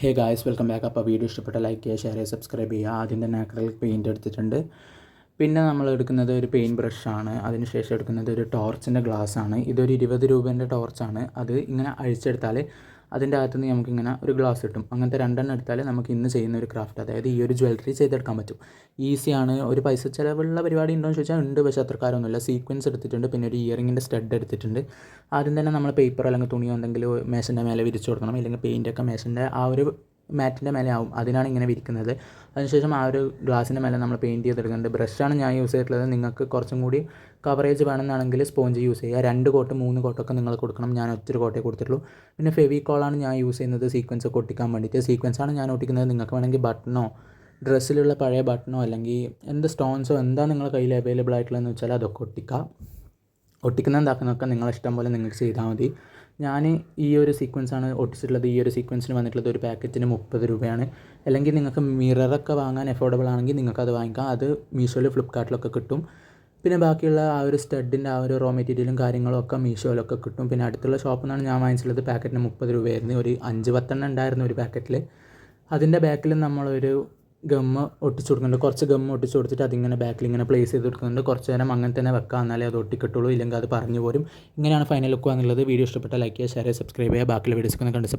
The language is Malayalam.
ഹേ ഗായ്സ് വെൽക്കം ബാക്ക് അപ്പോൾ വീഡിയോ ഇഷ്ടപ്പെട്ട ലൈക്ക് ചെയ്യുക ഷെയർ ചെയ്യുക സബ്സ്ക്രൈബ് ചെയ്യുക. ആദ്യം തന്നെ അക്രലിക് പെയിന്റ് എടുത്തിട്ടുണ്ട്. പിന്നെ നമ്മൾ എടുക്കുന്നത് ഒരു പെയിന്റ് ബ്രഷാണ് അതിനുശേഷം എടുക്കുന്നത് ഒരു ടോർച്ചിന്റെ ഗ്ലാസ് ആണ്. ഇതൊരു ഇരുപത് രൂപേന്റെ ടോർച്ചാണ് അത് ഇങ്ങനെ അഴിച്ചെടുത്താൽ അതിന്റെ അകത്തുനിന്ന് നമുക്കിങ്ങനെ ഒരു ഗ്ലാസ് കിട്ടും. അങ്ങനത്തെ രണ്ടെണ്ണം എടുത്താൽ നമുക്ക് ഇന്ന് ചെയ്യുന്ന ഒരു ക്രാഫ്റ്റ് അതായത് ഈ ഒരു ജ്വല്ലറി ചെയ്തെടുക്കാൻ പറ്റും. ഈസിയാണ് ഒരു പൈസ ചിലവുള്ള പരിപാടി ഉണ്ടോ എന്ന് ചോദിച്ചാൽ ഉണ്ട് പക്ഷേ അത്രക്കാരൊന്നുമില്ല. സീക്വൻസ് എടുത്തിട്ടുണ്ട് പിന്നെ ഒരു ഇയറിങ്ങിന്റെ സ്റ്റഡ് എടുത്തിട്ടുണ്ട്. ആദ്യം തന്നെ നമ്മൾ പേപ്പർ അല്ലെങ്കിൽ തുണിയോ എന്തെങ്കിലും മേശന്റെ മേലെ വിരിച്ചു കൊടുക്കണം അല്ലെങ്കിൽ പെയിന്റൊക്കെ മേശന്റെ ആ ഒരു മാറ്റിന്റെ മേലെ ആവും. അതിനാണ് ഇങ്ങനെ വിരിക്കുന്നത്. അതിനുശേഷം ആ ഒരു ഗ്ലാസിന്റെ മേലെ നമ്മൾ പെയിന്റ് ചെയ്തെടുക്കുന്നുണ്ട്. ബ്രഷാണ് ഞാൻ യൂസ് ചെയ്തിട്ടുള്ളത്. നിങ്ങൾക്ക് കുറച്ചും കൂടി കവറേജ് വേണമെന്നാണെങ്കിൽ സ്പോഞ്ച് യൂസ് ചെയ്യുക. രണ്ട് കോട്ട് മൂന്ന് കോട്ടൊക്കെ നിങ്ങൾ കൊടുക്കണം. ഞാൻ ഒത്തിരി കോട്ടേ കൊടുത്തിട്ടുള്ളൂ. പിന്നെ ഫെവിക്കോളാണ് ഞാൻ യൂസ് ചെയ്യുന്നത്. സീക്വൻസ് ഒട്ടിക്കാൻ വേണ്ടിയിട്ട്. സീക്വൻസാണ് ഞാൻ ഒട്ടിക്കുന്നത്. നിങ്ങൾക്ക് വേണമെങ്കിൽ ബട്ടണോ ഡ്രസ്സിലുള്ള പഴയ ബട്ടണോ അല്ലെങ്കിൽ എന്ത് സ്റ്റോൺസോ എന്താ നിങ്ങളുടെ കയ്യിൽ അവൈലബിൾ ആയിട്ടുള്ളതെന്ന് വെച്ചാൽ അതൊക്കെ ഒട്ടിക്കുക ഒട്ടിക്കുന്ന എന്താക്കുന്നതൊക്കെ നിങ്ങളെ ഇഷ്ടം പോലെ നിങ്ങൾക്ക് ചെയ്താൽ മതി. ഞാൻ ഈ ഒരു സീക്വൻസ് ആണ് ഒട്ടിച്ചിട്ടുള്ളത്. ഈ ഒരു സീക്വൻസിന് വന്നിട്ടുള്ളത് ഒരു പാക്കറ്റിന് മുപ്പത് രൂപയാണ്. അല്ലെങ്കിൽ നിങ്ങൾക്ക് മിററൊക്കെ വാങ്ങാൻ എഫോർഡബിൾ ആണെങ്കിൽ നിങ്ങൾക്ക് അത് വാങ്ങിക്കാം. അത് മീഷോയിൽ ഫ്ലിപ്കാർട്ടിലൊക്കെ കിട്ടും. പിന്നെ ബാക്കിയുള്ള ആ ഒരു സ്റ്റഡിന്റെ ആ ഒരു റോ മെറ്റീരിയലും കാര്യങ്ങളും ഒക്കെ മീഷോയിലൊക്കെ കിട്ടും. പിന്നെ അടുത്തുള്ള ഷോപ്പിൽ നിന്നാണ് ഞാൻ വാങ്ങിച്ചിട്ടുള്ളത്. പാക്കറ്റിന് മുപ്പത് രൂപയായിരുന്നു. ഒരു അഞ്ച് പത്തെണ്ണം ഉണ്ടായിരുന്നു ഒരു പാക്കറ്റിൽ അതിന്റെ ബാക്കിൽ നമ്മളൊരു ഗമ്മ് ഒട്ടിച്ചു കൊടുക്കുന്നുണ്ട്. കുറച്ച് ഗമ്മ് ഒട്ടിച്ചു കൊടുത്തിട്ട് അതിങ്ങനെ ബാക്കിൽ ഇങ്ങനെ പ്ലേസ് ചെയ്ത് കൊടുക്കുന്നുണ്ട്. കുറച്ച് നേരം അങ്ങനെ തന്നെ വെക്കാം. എന്നാലേ അത് ഒട്ടിക്കിട്ടുള്ളൂ. ഇല്ലെങ്കിൽ അത് പറഞ്ഞു പോരും. ഇങ്ങനെയാണ് ഫൈനൽ ലുക്ക് എന്നുള്ളത് വീഡിയോ ഇഷ്ടപ്പെട്ട ലൈക്ക് ചെയ്യുക ഷെയർ ചെയ്യുക സബ്സ്ക്രൈബ് ചെയ്യുക. ബാക്കിയുള്ള വീഡിയോസ് ഒക്കെ കണ്ട്